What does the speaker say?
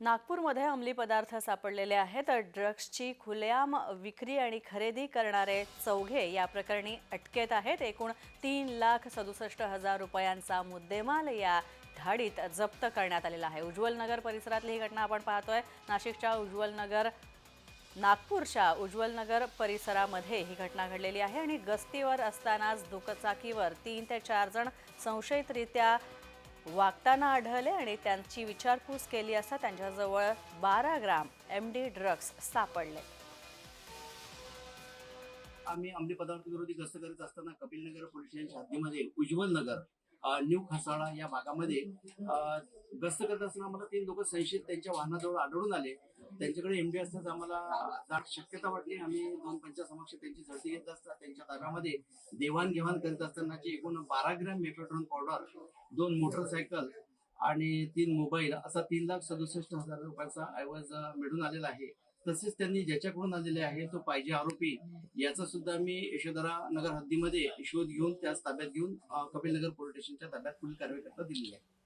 नागपूरमध्ये अंमली पदार्थ सापडलेले आहेत. ड्रग्सची खुलेआम विक्री आणि खरेदी करणारे चौघे या प्रकरणी अटकेत आहेत. एकूण तीन लाख सदुसष्ट हजार रुपयांचा मुद्देमाल या धाडीत जप्त करण्यात आलेला आहे. उज्ज्वल नगर परिसरातली ही घटना आपण पाहतोय. नाशिकच्या उज्ज्वल नगर नागपूरच्या उज्ज्वल नगर परिसरामध्ये ही घटना घडलेली आहे आणि गस्तीवर असतानाच दुचाकीवर तीन ते चार जण संशयितरित्या वागताना आढळले आणि त्यांची विचारपूस केली असता त्यांच्याजवळ बारा ग्राम एम डी ड्रग्स सापडले. आम्ही अंमली पदार्थ विरोधी गस्त करीत असताना कपिल नगर पोलिसांच्या हद्दीमध्ये उज्ज्वल नगर न्यू खसाळा या भागामध्ये गस्त करत असताना आम्हाला तीन लोक संशयित त्यांच्या वाहनाजवळ आढळून आले. त्यांच्याकडे एमडी असताच आम्हाला दाट शक्यता वाटली. आम्ही दोन पंचासमक्ष त्यांची झडती घेत असता त्यांच्या ताब्यामध्ये देवाणघेवाण करीत असतानाची एकूण बारा ग्रॅम मेपेट्रॉन पावडर दोन मोटरसायकल आणि तीन मोबाईल असा तीन लाख सदुसष्ट हजार रुपयाचा ऐवज मिळून आलेला आहे. तसेच त्यांनी ज्याच्याकडून आलेले आहे तो पाहिजे आरोपी याचा सुद्धा मी यशोधरा नगर हद्दीमध्ये शोध घेऊन त्याच ताब्यात घेऊन कपिल कपिलनगर पोलीस स्टेशनच्या ताब्यात पुढील कारवाई करता दिली आहे.